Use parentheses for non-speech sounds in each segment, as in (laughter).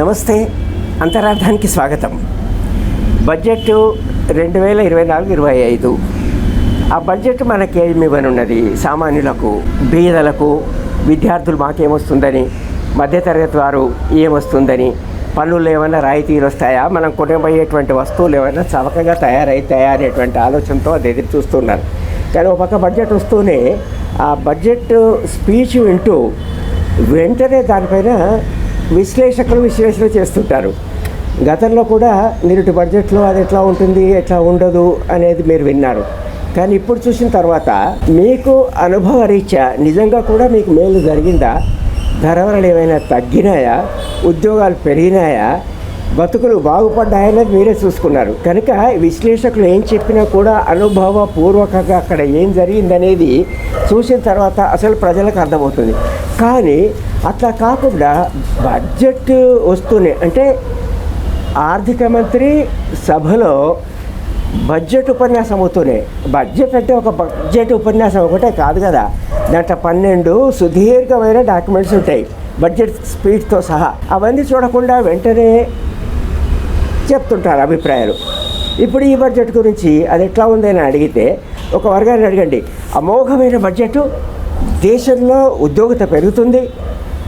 నమస్తే అంతరార్థానికి స్వాగతం. బడ్జెట్ రెండు వేల ఇరవై నాలుగు ఇరవై ఐదు. ఆ బడ్జెట్ మనకేమి ఇవ్వనున్నది సామాన్యులకు బీదలకు విద్యార్థులు మాకేమొస్తుందని మధ్యతరగతి వారు ఏమొస్తుందని పనులు ఏమైనా రాయితీలు వస్తాయా? మనం కొనబోయేటువంటి వస్తువులు ఏమైనా చవకగా తయారవుతాయా అనేటువంటి ఆలోచనతో అది ఎదురు చూస్తున్నారు. కానీ ఒక పక్క బడ్జెట్ వస్తూనే ఆ బడ్జెట్ స్పీచ్ వింటూ వెంటనే దానిపైన విశ్లేషకులు విశ్లేషణ చేస్తుంటారు. గతంలో కూడా నిరుటి బడ్జెట్లో అది ఎట్లా ఉంటుంది ఎట్లా ఉండదు అనేది మీరు విన్నారు. కానీ ఇప్పుడు చూసిన తర్వాత మీకు అనుభవ రీత్యా నిజంగా కూడా మీకు మేలు జరిగిందా? ధరవరలు ఏమైనా తగ్గినాయా? ఉద్యోగాలు పెరిగినాయా? బతుకులు బాగుపడ్డాయని మీరే చూసుకున్నారు. కనుక విశ్లేషకులు ఏం చెప్పినా కూడా అనుభవపూర్వకంగా అక్కడ ఏం జరిగిందనేది చూసిన తర్వాత అసలు ప్రజలకు అర్థమవుతుంది. కానీ అట్లా కాకుండా బడ్జెట్ వస్తూనే అంటే ఆర్థిక మంత్రి సభలో బడ్జెట్ ఉపన్యాసం అవుతూనే. బడ్జెట్ అంటే ఒక బడ్జెట్ ఉపన్యాసం ఒకటే కాదు కదా. దాంట్లో పన్నెండు సుదీర్ఘమైన డాక్యుమెంట్స్ ఉంటాయి. బడ్జెట్ స్పీడ్తో సహా. అవన్నీ చూడకుండా వెంటనే చెప్తుంటారు అభిప్రాయాలు. ఇప్పుడు ఈ బడ్జెట్ గురించి అది ఎట్లా ఉందని అడిగితే ఒక వర్గాన్ని అడగండి. అమోఘమైన బడ్జెట్ దేశంలో ఉద్యోగత పెరుగుతుంది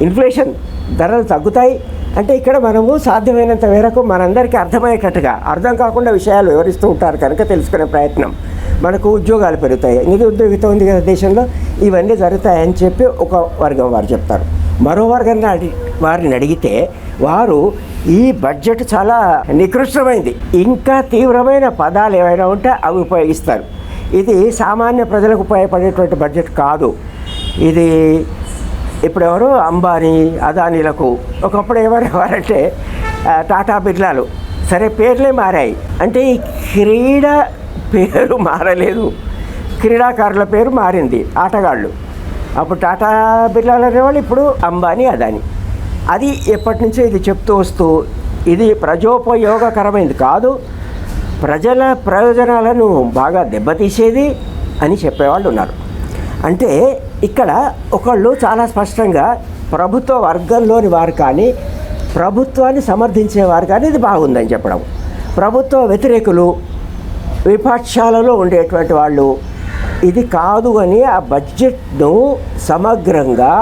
ఇన్ఫ్లేషన్ ధరలు తగ్గుతాయి. అంటే ఇక్కడ మనము సాధ్యమైనంత మేరకు మనందరికీ అర్థమయ్యేటట్టుగా అర్థం కాకుండా విషయాలు వివరిస్తూ ఉంటారు కనుక తెలుసుకునే ప్రయత్నం. మనకు ఉద్యోగాలు పెరుగుతాయి. నిరుద్యోగిత ఉంది కదా దేశంలో ఇవన్నీ జరుగుతాయని చెప్పి ఒక వర్గం వారు చెప్తారు. మరో వర్గాన్ని అడి వారిని అడిగితే వారు ఈ బడ్జెట్ చాలా నికృష్టమైంది. ఇంకా తీవ్రమైన పదాలు ఏవైనా ఉంటే అవి ఉపయోగిస్తారు. ఇది సామాన్య ప్రజలకు ఉపయోగపడేటువంటి బడ్జెట్ కాదు. ఇది ఇప్పుడు ఎవరు? అంబానీ అదానీలకు. ఒకప్పుడు ఎవరెవరంటే టాటా బిర్లాలు. సరే పేర్లే మారాయి. అంటే ఈ క్రీడ పేరు మారలేదు. క్రీడాకారుల పేరు మారింది ఆటగాళ్ళు. అప్పుడు టాటా బిర్లాలు అనేవాళ్ళు ఇప్పుడు అంబానీ అదాని. అది ఎప్పటి నుంచో ఇది చెప్తూ వస్తూ ఇది ప్రజోపయోగకరమైనది కాదు. ప్రజల ప్రయోజనాలను బాగా దెబ్బతీసేది అని చెప్పేవాళ్ళు ఉన్నారు. అంటే ఇక్కడ ఒకళ్ళు చాలా స్పష్టంగా ప్రభుత్వ వర్గంలోని వారు కానీ ప్రభుత్వాన్ని సమర్థించేవారు కానీ ఇది బాగుందని చెప్పడం. ప్రభుత్వ వ్యతిరేకులు విపక్షాలలో ఉండేటువంటి వాళ్ళు ఇది కాదు అని ఆ బడ్జెట్ను సమగ్రంగా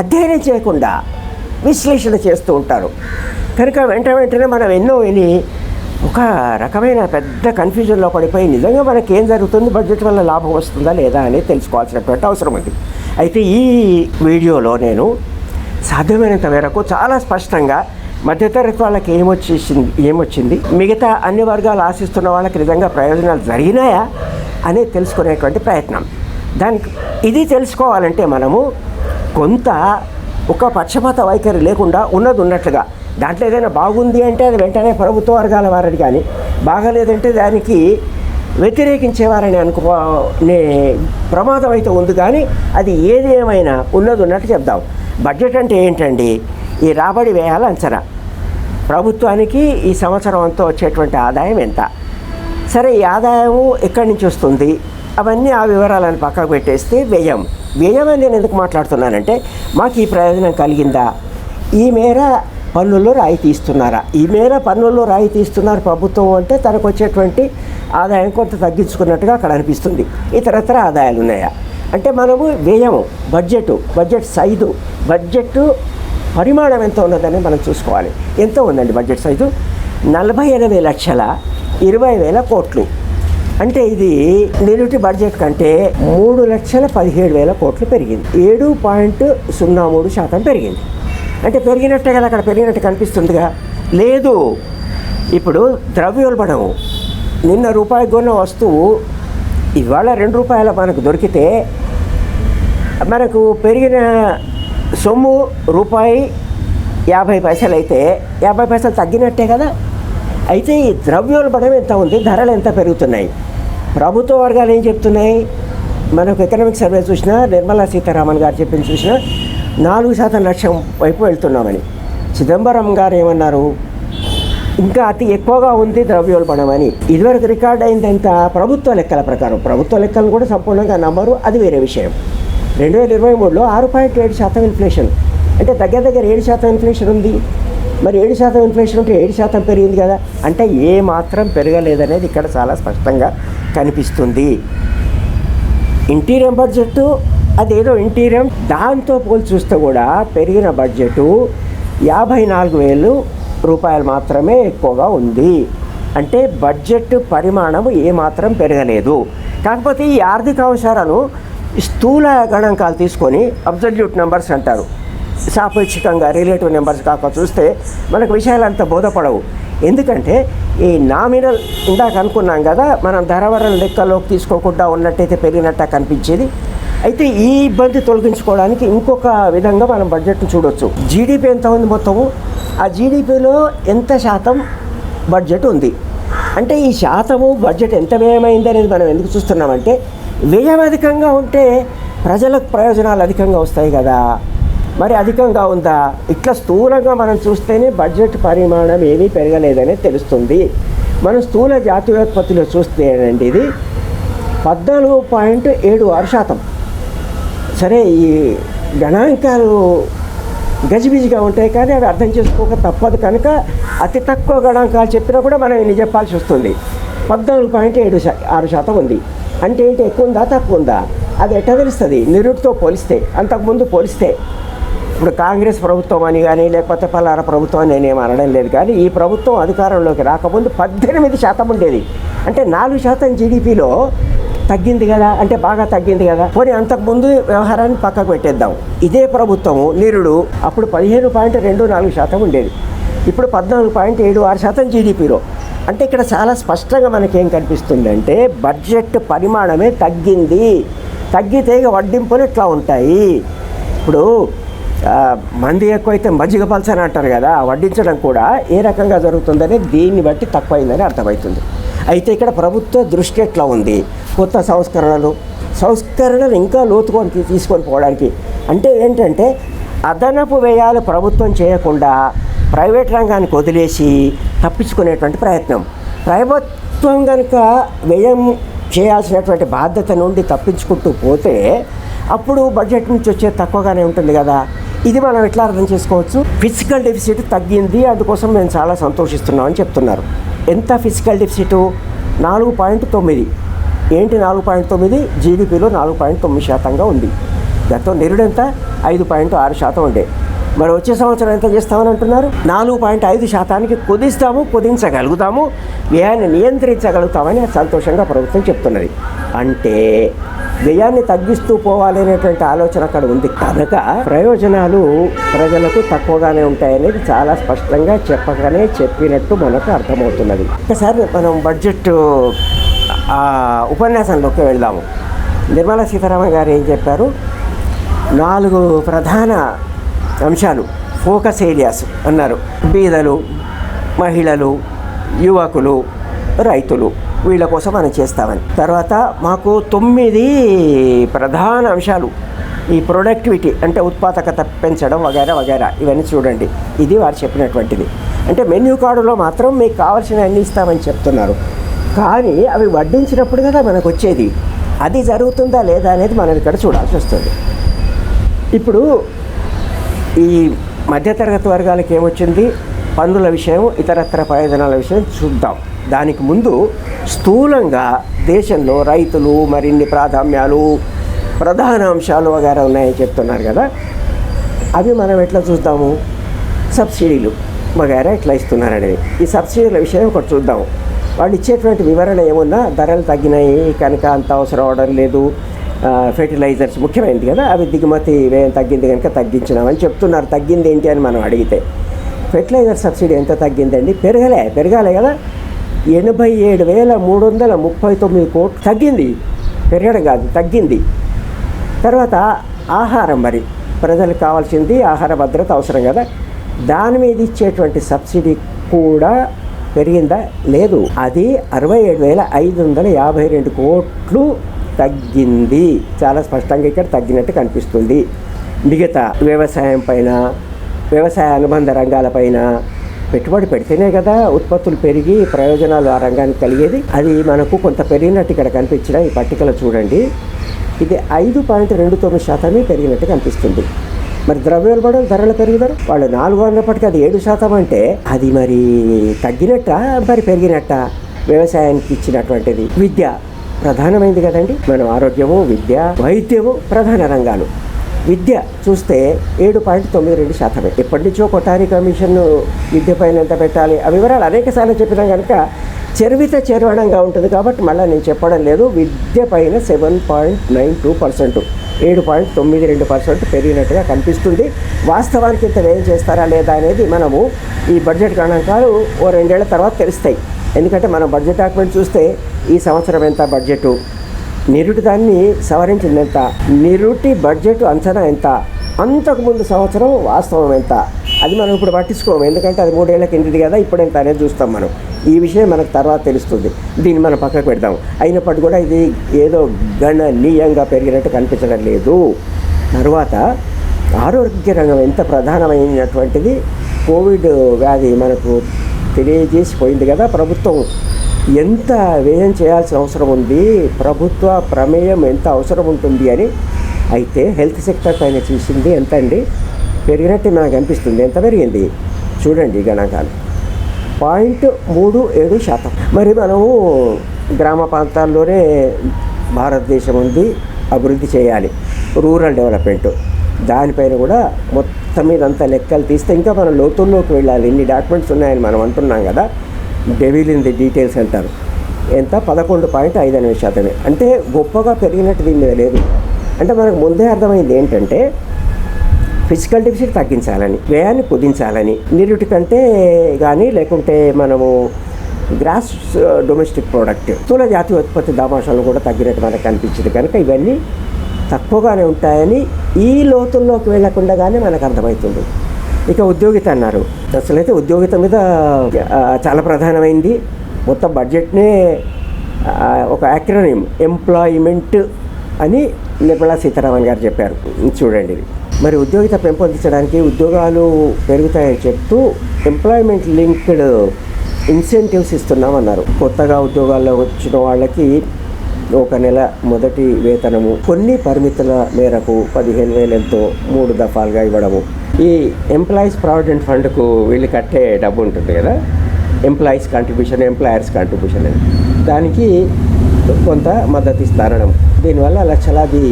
అధ్యయనం చేయకుండా విశ్లేషణ చేస్తూ ఉంటారు. కనుక వెంట వెంటనే మనం ఎన్నో విని ఒక రకమైన పెద్ద కన్ఫ్యూజన్లో పడిపోయి నిజంగా మనకి ఏం జరుగుతుంది? బడ్జెట్ వల్ల లాభం వస్తుందా లేదా అనేది తెలుసుకోవాల్సినటువంటి అవసరం ఉంది. అయితే ఈ వీడియోలో నేను సాధ్యమైనంత మేరకు చాలా స్పష్టంగా మధ్యతరగతి వాళ్ళకి ఏమొచ్చేసింది ఏమొచ్చింది మిగతా అన్ని వర్గాలు ఆశిస్తున్న వాళ్ళకి నిజంగా ప్రయోజనాలు జరిగినాయా? అనేది తెలుసుకునేటువంటి ప్రయత్నం. దానికి ఇది తెలుసుకోవాలంటే మనము కొంత ఒక పక్షపాత వైఖరి లేకుండా ఉన్నది ఉన్నట్లుగా. దాంట్లో ఏదైనా బాగుంది అంటే అది వెంటనే ప్రభుత్వ వర్గాల వారని కానీ బాగాలేదంటే దానికి వ్యతిరేకించేవారని అనుకో నే ప్రమాదం అయితే ఉంది కానీ అది ఏది ఏమైనా ఉన్నది ఉన్నట్టు చెప్దాం. బడ్జెట్ అంటే ఏంటండి? ఈ రాబడి వ్యయాల అంచనా. ప్రభుత్వానికి ఈ సంవత్సరం అంతా వచ్చేటువంటి ఆదాయం ఎంత? సరే ఈ ఆదాయము ఎక్కడి నుంచి వస్తుంది? అవన్నీ ఆ వివరాలను పక్కకు పెట్టేస్తే వ్యయం. వ్యయం అని నేను ఎందుకు మాట్లాడుతున్నానంటే మాకు ఈ ప్రయోజనం కలిగిందా? ఈ మేర పన్నుల్లో రాయితీ ఇస్తున్నారా ఈ మేర పన్నుల్లో రాయితీ ఇస్తున్నారు ప్రభుత్వం అంటే తనకు వచ్చేటువంటి ఆదాయం కొంత తగ్గించుకున్నట్టుగా అక్కడ అనిపిస్తుంది. ఇతరత్ర ఆదాయాలు ఉన్నాయా అంటే మనము వ్యయము బడ్జెట్ బడ్జెట్ సైజు బడ్జెట్ పరిమాణం ఎంత ఉన్నదని మనం చూసుకోవాలి. ఎంత ఉందండి బడ్జెట్ సైజు? నలభై ఎనిమిది లక్షల ఇరవై వేల కోట్లు. అంటే ఇది నిరుటి బడ్జెట్ కంటే మూడు లక్షల పదిహేడు వేల కోట్లు పెరిగింది. ఏడు పాయింట్ సున్నా మూడు శాతం పెరిగింది. అంటే పెరిగినట్టే కదా అక్కడ పెరిగినట్టు కనిపిస్తుందిగా. లేదు ఇప్పుడు ద్రవ్యోల్బణం. నిన్న రూపాయి కొన్న వస్తువు ఇవాళ రెండు రూపాయల మనకు దొరికితే మనకు పెరిగిన సొమ్ము రూపాయి యాభై పైసలు అయితే యాభై పైసలు తగ్గినట్టే కదా. అయితే ఈ ద్రవ్యోల్బణం ఎంత ఉంది? ధరలు ఎంత పెరుగుతున్నాయి? ప్రభుత్వ వర్గాలు ఏం చెప్తున్నాయి? మనకు ఎకనామిక్ సర్వే చూసినా నిర్మలా సీతారామన్ గారు చెప్పింది చూసినా నాలుగు శాతం లక్ష్యం వైపు వెళ్తున్నామని. చిదంబరం గారు ఏమన్నారు? ఇంకా అతి ఎక్కువగా ఉంది ద్రవ్యోల్బణం అని ఇదివరకు రికార్డ్ అయింది ఎంత ప్రభుత్వ లెక్కల ప్రకారం. ప్రభుత్వ లెక్కలు కూడా సంపూర్ణంగా నమ్మరు. అది వేరే విషయం. రెండు వేల ఇరవై మూడులో ఆరు పాయింట్ ఏడు శాతం ఇన్ఫ్లేషన్ అంటే దగ్గర దగ్గర ఏడు శాతం ఇన్ఫ్లేషన్ ఉంది. మరి ఏడు శాతం ఇన్ఫ్లేషన్ ఉంటే ఏడు శాతం పెరిగింది కదా. అంటే ఏ మాత్రం పెరగలేదనేది ఇక్కడ చాలా స్పష్టంగా కనిపిస్తుంది. ఇంటీరియం బడ్జెట్ అదేదో ఇంటీరియం దాంతో పోల్చి చూస్తే కూడా పెరిగిన బడ్జెట్ యాభై నాలుగు వేలు రూపాయలు మాత్రమే ఎక్కువగా ఉంది. అంటే బడ్జెట్ పరిమాణం ఏమాత్రం పెరగలేదు. కాకపోతే ఈ ఆర్థిక అవసరాలను స్థూల గణాంకాలు తీసుకొని అబ్జల్యూట్ నెంబర్స్ అంటారు. సాపేక్షికంగా రిలేటివ్ నెంబర్స్ కాక చూస్తే మనకు విషయాలు అంత బోధపడవు. ఎందుకంటే ఈ నామినల్ ఇందాక అనుకున్నాం కదా మనం ధరవరం లెక్కలోకి తీసుకోకుండా ఉన్నట్టయితే పెరిగినట్ట కనిపించేది. అయితే ఈ ఇబ్బంది తొలగించుకోవడానికి ఇంకొక విధంగా మనం బడ్జెట్ను చూడొచ్చు. జీడిపి ఎంత ఉంది మొత్తము? ఆ జీడిపిలో ఎంత శాతం బడ్జెట్ ఉంది? అంటే ఈ శాతము బడ్జెట్ ఎంత వ్యయమైంది అనేది మనం ఎందుకు చూస్తున్నామంటే వ్యయం అధికంగా ఉంటే ప్రజలకు ప్రయోజనాలు అధికంగా వస్తాయి కదా. మరి అధికంగా ఉందా? ఇట్లా స్థూలంగా మనం చూస్తేనే బడ్జెట్ పరిమాణం ఏమీ పెరగలేదని తెలుస్తుంది. మనం స్థూల జాతీయోత్పత్తిలో చూస్తే అండి ఇది పద్నాలుగు పాయింట్ ఏడు ఆరు శాతం. సరే ఈ గణాంకాలు గజిబిజిగా ఉంటాయి కానీ అవి అర్థం చేసుకోక తప్పదు కనుక అతి తక్కువ గణాంకాలు చెప్పినా కూడా మనం ఇన్ని చెప్పాల్సి వస్తుంది. పద్నాలుగు పాయింట్ ఏడు శా ఆరు శాతం ఉంది. అంటే ఏంటి ఎక్కువ ఉందా తక్కువ ఉందా? అది ఎట్లా తెలుస్తుంది? నిరుడితో పోలిస్తే అంతకుముందు పోలిస్తే. ఇప్పుడు కాంగ్రెస్ ప్రభుత్వం అని కానీ లేకపోతే పలానా ప్రభుత్వం అని నేనేం అనడం లేదు. కానీ ఈ ప్రభుత్వం అధికారంలోకి రాకముందు పద్దెనిమిది శాతం ఉండేది. అంటే నాలుగు శాతం జీడిపిలో తగ్గింది కదా అంటే బాగా తగ్గింది కదా. పోనీ అంతకుముందు వ్యవహారాన్ని పక్కకు పెట్టేద్దాం. ఇదే ప్రభుత్వము నిరుడు అప్పుడు పదిహేను పాయింట్ రెండు నాలుగు శాతం ఉండేది. ఇప్పుడు పద్నాలుగు పాయింట్ ఏడు ఆరు శాతం జీడిపిలో. అంటే ఇక్కడ చాలా స్పష్టంగా మనకేం కనిపిస్తుంది అంటే బడ్జెట్ పరిమాణమే తగ్గింది. తగ్గితే ఇక వడ్డింపులు ఇట్లా ఉంటాయి. ఇప్పుడు మంది ఎక్కువైతే మజ్జిగ పల్చని అంటారు కదా వడ్డించడం కూడా ఏ రకంగా జరుగుతుందని దీన్ని బట్టి తక్కువైందని అర్థమవుతుంది. అయితే ఇక్కడ ప్రభుత్వ దృష్టి ఎట్లా ఉంది? కొత్త సంస్కరణలు సంస్కరణలు ఇంకా లోతుకొని తీసుకొని పోవడానికి అంటే ఏంటంటే అదనపు వ్యయాలు ప్రభుత్వం చేయకుండా ప్రైవేట్ రంగానికి వదిలేసి తప్పించుకునేటువంటి ప్రయత్నం. ప్రభుత్వం కనుక వ్యయం చేయాల్సినటువంటి బాధ్యత నుండి తప్పించుకుంటూ పోతే అప్పుడు బడ్జెట్ నుంచి వచ్చే తక్కువగానే ఉంటుంది కదా. ఇది మనం ఎట్లా అర్థం చేసుకోవచ్చు? ఫిజికల్ డెఫిసిట్ తగ్గింది అందుకోసం మేము చాలా సంతోషిస్తున్నాం అని చెప్తున్నారు. ఎంత ఫిజికల్ డెఫిసిట్? నాలుగు పాయింట్ తొమ్మిది. ఏంటి నాలుగు పాయింట్ తొమ్మిది? జీడిపిలో నాలుగు పాయింట్ తొమ్మిది శాతంగా ఉంది. గతం నిరుడెంత ఐదు పాయింట్ ఆరు శాతం ఉండే. మరి వచ్చే సంవత్సరం ఎంత చేస్తామని అంటున్నారు? నాలుగు పాయింట్ ఐదు శాతానికి కుదిస్తాము కుదించగలుగుతాము వ్యయాన్ని నియంత్రించగలుగుతామని సంతోషంగా ప్రభుత్వం చెప్తున్నది. అంటే వ్యయాన్ని తగ్గిస్తూ పోవాలనేటువంటి ఆలోచన అక్కడ ఉంది. కనుక ప్రయోజనాలు ప్రజలకు తక్కువగానే ఉంటాయనేది చాలా స్పష్టంగా చెప్పగానే చెప్పినట్టు మనకు అర్థమవుతున్నది. ఒకసారి మనం బడ్జెట్ ఆ ఉపన్యాసంలోకి వెళ్దాము. నిర్మలా సీతారామన్ గారు ఏం చెప్పారు? నాలుగు ప్రధాన అంశాలు ఫోకస్ ఏరియాస్ అన్నారు. బీదలు మహిళలు యువకులు రైతులు వీళ్ళ కోసం మనం చేస్తామని. తర్వాత మాకు తొమ్మిది ప్రధాన అంశాలు. ఈ ప్రొడక్టివిటీ అంటే ఉత్పాదకత పెంచడం వగైరా వగైరా ఇవన్నీ చూడండి. ఇది వారు చెప్పినటువంటిది. అంటే మెన్యూ కార్డులో మాత్రం మీకు కావాల్సిన అన్ని ఇస్తామని చెప్తున్నారు. కానీ అవి వడ్డించినప్పుడు కదా మనకు వచ్చేది అది జరుగుతుందా లేదా అనేది మనం ఇక్కడ చూడాల్సి వస్తుంది. ఇప్పుడు ఈ మధ్యతరగతి వర్గాలకు ఏమొచ్చింది? పన్నుల విషయం ఇతరత్ర ప్రయోజనాల విషయం చూద్దాం. దానికి ముందు స్థూలంగా దేశంలో రైతులు మరిన్ని ప్రాధాన్యాలు ప్రధాన అంశాలు వగేరా ఉన్నాయని చెప్తున్నారు కదా. అవి మనం ఎట్లా చూద్దాము? సబ్సిడీలు వగేరా ఎట్లా ఇస్తున్నారనేది. ఈ సబ్సిడీల విషయం ఒకటి చూద్దాం వాళ్ళు ఇచ్చేటువంటి వివరణ ఏమున్నా ధరలు తగ్గినాయి కనుక అంత అవసరం అవడం లేదు. ఫెర్టిలైజర్స్ ముఖ్యమైనది కదా అవి దిగుమతి వ్యయం తగ్గింది కనుక తగ్గించినామని చెప్తున్నారు. తగ్గింది ఏంటి అని మనం అడిగితే ఫెర్టిలైజర్ సబ్సిడీ ఎంత తగ్గిందండి? పెరగలే పెరగాలి కదా. ఎనభై ఏడు వేల మూడు వందల ముప్పై తొమ్మిది కోట్లు తగ్గింది. పెరగడం కాదు తగ్గింది. తర్వాత ఆహారం మరి. ప్రజలకు కావాల్సింది ఆహార భద్రత అవసరం కదా. దాని మీద ఇచ్చేటువంటి సబ్సిడీ కూడా పెరిగిందా? లేదు. అది అరవై ఏడు వేల ఐదు వందల యాభై రెండు కోట్లు తగ్గింది. చాలా స్పష్టంగా ఇక్కడ తగ్గినట్టు కనిపిస్తుంది. మిగతా వ్యవసాయం పైన వ్యవసాయ అనుబంధ రంగాలపైన పెట్టుబడి పెడితేనే కదా ఉత్పత్తులు పెరిగి ప్రయోజనాలు ఆ రంగానికి కలిగేది. అది మనకు కొంత పెరిగినట్టు ఇక్కడ కనిపించిన ఈ పట్టికలో చూడండి. ఇది ఐదు పాయింట్ రెండు తొమ్మిది శాతమే పెరిగినట్టు కనిపిస్తుంది. మరి ద్రవ్యోల్బణం ధరల పెరుగుదల? వాళ్ళు నాలుగు అన్నప్పటికీ అది ఏడు శాతం అంటే అది మరి తగ్గినట్ట? మరి పెరిగినట్ట? వ్యవసాయానికి ఇచ్చినటువంటిది విద్య ప్రధానమైంది కదండి. మనం ఆరోగ్యము విద్య వైద్యము ప్రధాన రంగాలు. విద్య చూస్తే ఏడు పాయింట్ తొమ్మిది రెండు శాతమే. ఎప్పటి నుంచో కొఠారి కమిషన్ విద్య పైన ఎంత పెట్టాలి? ఆ వివరాలు అనేక సార్లు చెప్పినా కనుక చెరువిత చెరవణంగా ఉంటుంది కాబట్టి మళ్ళీ నేను చెప్పడం లేదు. విద్య పైన seven point nine two percent. ఏడు పాయింట్ తొమ్మిది రెండు పర్సెంట్ పెరిగినట్టుగా కనిపిస్తుంది. వాస్తవానికి ఇంత వ్యయం చేస్తారా లేదా అనేది మనము ఈ బడ్జెట్ గణాంకాలు ఓ రెండేళ్ళ తర్వాత తెలుస్తాయి. ఎందుకంటే మనం బడ్జెట్ డాక్యుమెంట్ చూస్తే ఈ సంవత్సరం ఎంత బడ్జెట్? నిరుటి దాన్ని సవరించింది ఎంత నిరుటి బడ్జెట్ అంచనా ఎంత అంతకుముందు సంవత్సరం వాస్తవం ఎంత? అది మనం ఇప్పుడు పట్టించుకోము. ఎందుకంటే అది మూడేళ్ళ కిందది కదా ఇప్పుడు ఎంత అనేది చూస్తాం మనం. ఈ విషయం మనకు తర్వాత తెలుస్తుంది. దీన్ని మనం పక్కకు పెడదాం. అయినప్పటికీ కూడా ఇది ఏదో గణనీయంగా పెరిగినట్టు కనిపించడం లేదు. తర్వాత ఆరోగ్య రంగం ఎంత ప్రధానమైనటువంటిది? కోవిడ్ వ్యాధి మనకు తెలియజేసిపోయింది కదా ప్రభుత్వం. ఎంత వ్యయం చేయాల్సిన అవసరం ఉంది? ప్రభుత్వ ప్రమేయం ఎంత అవసరం ఉంటుంది అని. అయితే హెల్త్ సెక్టర్ పైన చూసింది ఎంత అండి? పెరిగినట్టు మనకు అనిపిస్తుంది. ఎంత పెరిగింది? చూడండి గణాంకాలు. పాయింట్ మూడు ఏడు శాతం. మరి మనము గ్రామ ప్రాంతాల్లోనే భారతదేశం ఉంది. అభివృద్ధి చేయాలి. Rural development. దానిపైన కూడా మొత్తం మీద అంత లెక్కలు తీస్తే ఇంకా మనం లోతుల్లోకి వెళ్ళాలి. ఇన్ని డాక్యుమెంట్స్ ఉన్నాయని మనం అంటున్నాం కదా. డెవిల్ ఇన్ ది డీటెయిల్స్ అంటారు. ఎంత? పదకొండు పాయింట్ ఐదు ఎనిమిది శాతమే. అంటే గొప్పగా పెరిగినట్టు దీని మీద లేదు. అంటే మనకు ముందే అర్థమైంది ఏంటంటే ఫిజికల్ డెఫిసిట్ తగ్గించాలని వ్యయాన్ని కుదించాలని నిరుటి కంటే కానీ లేకుంటే మనము గ్రాస్ డొమెస్టిక్ ప్రోడక్ట్ స్థూల జాతీయ ఉత్పత్తి దామాషాలు కూడా తగ్గినట్టు మనకు కనిపించింది కనుక ఇవన్నీ తక్కువగానే ఉంటాయని ఈ లోతుల్లోకి వెళ్ళకుండానే మనకు అర్థమవుతుంది. ఇక ఉద్యోగిత అన్నారు. అసలైతే ఉద్యోగిత మీద చాలా ప్రధానమైంది. మొత్తం బడ్జెట్నే ఒక యాక్రోనిమ్ ఎంప్లాయ్మెంట్ అని నిర్మలా సీతారామన్ గారు చెప్పారు. చూడండి. ఇది మరి ఉద్యోగిత పెంపొందించడానికి ఉద్యోగాలు పెరుగుతాయని చెప్తూ ఎంప్లాయ్మెంట్ లింక్డ్ ఇన్సెంటివ్స్ ఇస్తున్నామన్నారు. కొత్తగా ఉద్యోగాల్లో వచ్చిన వాళ్ళకి ఒక నెల మొదటి వేతనము కొన్ని పరిమితుల మేరకు పదిహేను వేలతో మూడు దఫాలుగా ఇవ్వడము. ఈ ఎంప్లాయీస్ ప్రావిడెంట్ ఫండ్కు వీళ్ళు కట్టే డబ్బు ఉంటుంది కదా. ఎంప్లాయీస్ కాంట్రిబ్యూషన్ ఎంప్లాయర్స్ కాంట్రిబ్యూషన్ అని. దానికి కొంత మద్దతు ఇస్తారడం దీనివల్ల లక్షలాది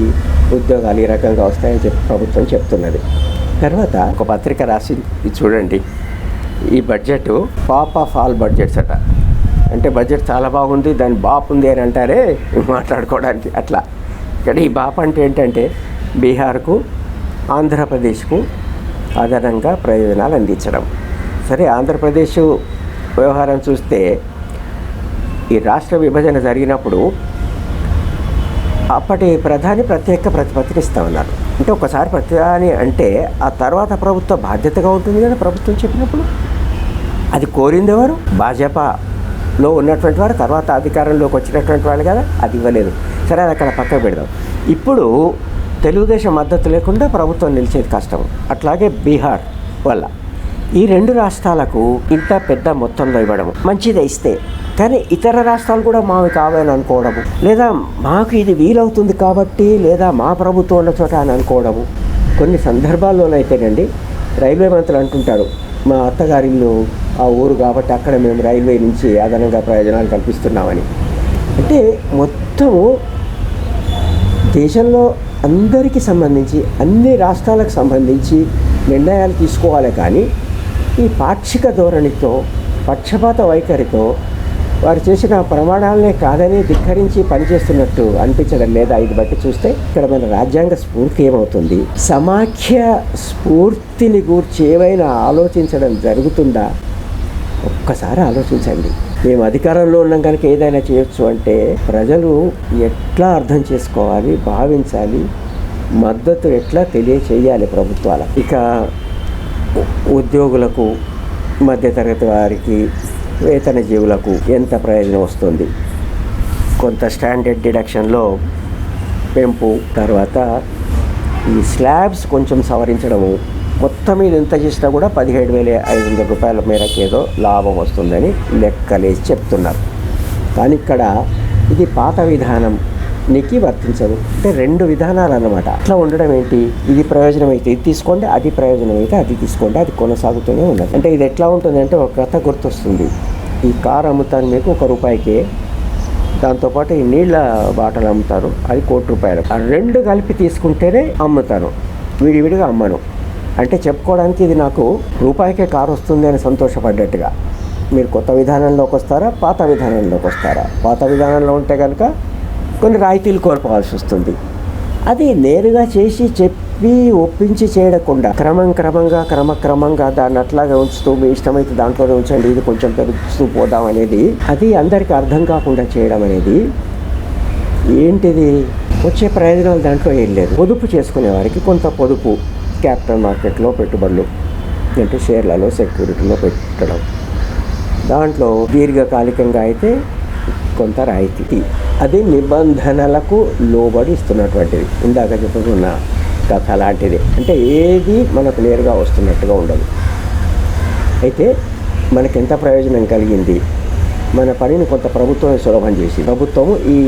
ఉద్యోగాలు ఈ రకంగా వస్తాయని చెప్పి ప్రభుత్వం చెప్తున్నది. తర్వాత ఒక పత్రిక రాసి ఇది చూడండి. ఈ budget pop of all budgets అట. అంటే బడ్జెట్ చాలా బాగుంది దాని బాప్ ఉంది అని అంటారే (laughs) మాట్లాడుకోవడానికి అట్లా. ఇక్కడ ఈ బాప్ అంటే ఏంటంటే బీహార్కు ఆంధ్రప్రదేశ్కు అదనంగా ప్రయోజనాలు అందించడం. సరే ఆంధ్రప్రదేశ్ వ్యవహారం చూస్తే ఈ రాష్ట్ర విభజన జరిగినప్పుడు అప్పటి ప్రధాని ప్రత్యేక ప్రతిపత్తిని ఇస్తా ఉన్నారు. అంటే ఒకసారి ప్రధాని అంటే ఆ తర్వాత ప్రభుత్వ బాధ్యతగా ఉంటుంది కదా ప్రభుత్వం చెప్పినప్పుడు? అది కోరింది ఎవరు? భాజపాలో ఉన్నటువంటి వారు తర్వాత అధికారంలోకి వచ్చినటువంటి వాళ్ళు కదా అది ఇవ్వలేదు. సరే అది అక్కడ పక్కకు పెడదాం. ఇప్పుడు తెలుగుదేశం మద్దతు లేకుండా ప్రభుత్వం నిలిచేది కష్టం. అట్లాగే బీహార్ వల్ల. ఈ రెండు రాష్ట్రాలకు ఇంత పెద్ద మొత్తంలో ఇవ్వడం మంచిదే ఇస్తే. కానీ ఇతర రాష్ట్రాలు కూడా మావి కావాలని అనుకోవడము. లేదా మాకు ఇది వీలవుతుంది కాబట్టి లేదా మా ప్రభుత్వం ఉన్న చోట అని అనుకోవడము. కొన్ని సందర్భాల్లోనైతేనండి రైల్వే మంత్రులు అంటుంటాడు మా అత్తగారిల్లు ఆ ఊరు కాబట్టి అక్కడ మేము రైల్వే నుంచి అదనంగా ప్రయోజనాలు కల్పిస్తున్నామని. అంటే మొత్తము దేశంలో అందరికీ సంబంధించి అన్ని రాష్ట్రాలకు సంబంధించి నిర్ణయాలు తీసుకోవాలి కానీ ఈ పాక్షిక ధోరణితో పక్షపాత వైఖరితో వారు చేసిన ప్రమాణాలనే కాదని ధిక్కరించి పనిచేస్తున్నట్టు అనిపించడం లేదా ఇది బట్టి చూస్తే ఇక్కడ మన రాజ్యాంగ స్ఫూర్తి ఏమవుతుంది? సమాఖ్య స్ఫూర్తిని గూర్చి ఏమైనా ఆలోచించడం జరుగుతుందా? ఒక్కసారి ఆలోచించండి. మేము అధికారంలో ఉన్నాం కనుక ఏదైనా చేయొచ్చు అంటే ప్రజలు ఎట్లా అర్థం చేసుకోవాలి భావించాలి మద్దతు ఎట్లా తెలియచేయాలి ప్రభుత్వాల ఇక ఉద్యోగులకు మధ్యతరగతి వారికి వేతన జీవులకు ఎంత ప్రయోజనం వస్తుంది? కొంత స్టాండర్డ్ డిడక్షన్లో పెంపు తర్వాత ఈ స్లాబ్స్ కొంచెం సవరించడము మొత్తం మీద ఎంత చేసినా కూడా పదిహేడు వేల ఐదు వందల రూపాయల మేరకు ఏదో లాభం వస్తుందని లెక్కలేసి చెప్తున్నారు. కానీ ఇక్కడ ఇది పాత విధానం నీకు వర్తించదు. అంటే రెండు విధానాలు అన్నమాట. అట్లా ఉండడం ఏంటి? ఇది ప్రయోజనం అయితే ఇది తీసుకోండి అది ప్రయోజనం అయితే అది తీసుకోండి అది కొనసాగుతూనే ఉండదు అంటే ఇది ఎట్లా ఉంటుంది అంటే ఒక కథ గుర్తొస్తుంది. ఈ కారు అమ్ముతాను మీకు ఒక రూపాయికే. దాంతోపాటు ఈ నీళ్ళ బాటలు అమ్ముతారు. అది కోటి రూపాయలు. రెండు కలిపి తీసుకుంటేనే అమ్ముతాను విడివిడిగా అమ్మను అంటే చెప్పుకోవడానికి ఇది నాకు రూపాయికే కారు వస్తుంది అని సంతోషపడ్డట్టుగా. మీరు కొత్త విధానంలోకి వస్తారా పాత విధానంలోకి వస్తారా? పాత విధానంలో ఉంటే కనుక కొన్ని రాయితీలు కోల్పోవాల్సి వస్తుంది. అది నేరుగా చేసి చెప్పి ఒప్పించి చేయకుండా క్రమం క్రమంగా క్రమక్రమంగా దాన్ని అట్లాగే ఉంచుతూ మీ ఇష్టమైతే దాంట్లోనే ఉంచండి ఇది కొంచెం పెరుగుతూ పోదాం అనేది అది అందరికీ అర్థం కాకుండా చేయడం అనేది ఏంటిది? వచ్చే ప్రయోజనాలు దాంట్లో ఏం లేదు. పొదుపు చేసుకునే వారికి కొంత పొదుపు. క్యాపిటల్ మార్కెట్లో పెట్టుబడులు అంటే షేర్లలో సెక్యూరిటీలో పెట్టడం. దాంట్లో దీర్ఘకాలికంగా అయితే కొంత రాయితీ. అది నిబంధనలకు లోబడి ఇస్తున్నటువంటిది. ఇందాక చెప్పుకున్న కథ లాంటిది. అంటే ఏది మనకు నేరుగా వస్తున్నట్టుగా ఉండదు. అయితే మనకి ఎంత ప్రయోజనం కలిగింది? మన పనిని కొంత ప్రభుత్వమే సులభం చేసి ప్రభుత్వం ఈ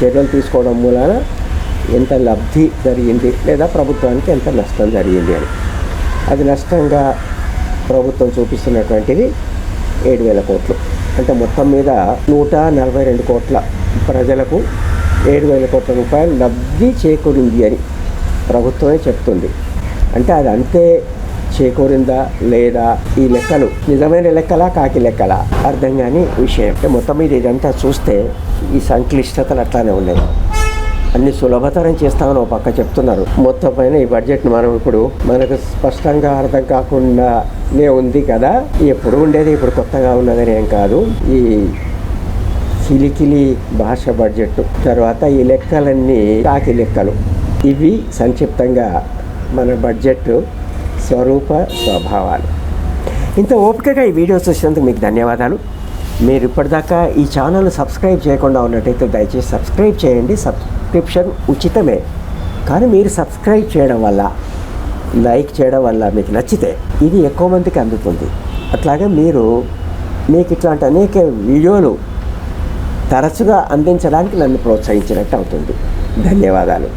చర్యలు తీసుకోవడం మూలాన ఎంత లబ్ధి జరిగింది లేదా ప్రభుత్వానికి ఎంత నష్టం జరిగింది అని. అది నష్టంగా ప్రభుత్వం చూపిస్తున్నటువంటిది ఏడు వేల కోట్లు. అంటే మొత్తం మీద నూట నలభై రెండు కోట్ల ప్రజలకు ఏడు వేల కోట్ల రూపాయలు లబ్ధి చేకూరింది అని ప్రభుత్వమే చెప్తుంది. అంటే అది అంతే చేకూరిందా లేదా ఈ లెక్కలు నిజమైన లెక్కలా కాకి లెక్కలా అర్థం కాని విషయం. అంటే మొత్తం మీద ఇదంతా చూస్తే ఈ సంక్లిష్టతలు అట్లానే ఉన్నాయి. అన్ని సులభతరం చేస్తామని ఒక పక్క చెప్తున్నారు. మొత్తం పైన ఈ బడ్జెట్ మనం ఇప్పుడు మనకు స్పష్టంగా అర్థం కాకుండానే ఉంది కదా. ఎప్పుడు ఉండేది ఇప్పుడు కొత్తగా ఉన్నదని ఏం కాదు. ఈ కిలికిలి భాష బడ్జెట్ తర్వాత ఈ లెక్కలన్నీ కాకి లెక్కలు. ఇవి సంక్షిప్తంగా మన బడ్జెట్ స్వరూప స్వభావాలు. ఇంత ఓపికగా ఈ వీడియో చూసినందుకు మీకు ధన్యవాదాలు. మీరు ఇప్పటిదాకా ఈ ఛానల్ సబ్స్క్రైబ్ చేయకుండా ఉన్నట్టయితే దయచేసి సబ్స్క్రైబ్ చేయండి సబ్ సబ్స్క్రిప్షన్ ఉచితమే. కానీ మీరు సబ్స్క్రైబ్ చేయడం వల్ల లైక్ చేయడం వల్ల మీకు నచ్చితే ఇది ఎక్కువ మందికి అందుతుంది. అట్లాగే మీరు మీకు ఇట్లాంటి అనేక వీడియోలు తరచుగా అందించడానికి నన్ను ప్రోత్సహించినట్టు అవుతుంది. ధన్యవాదాలు.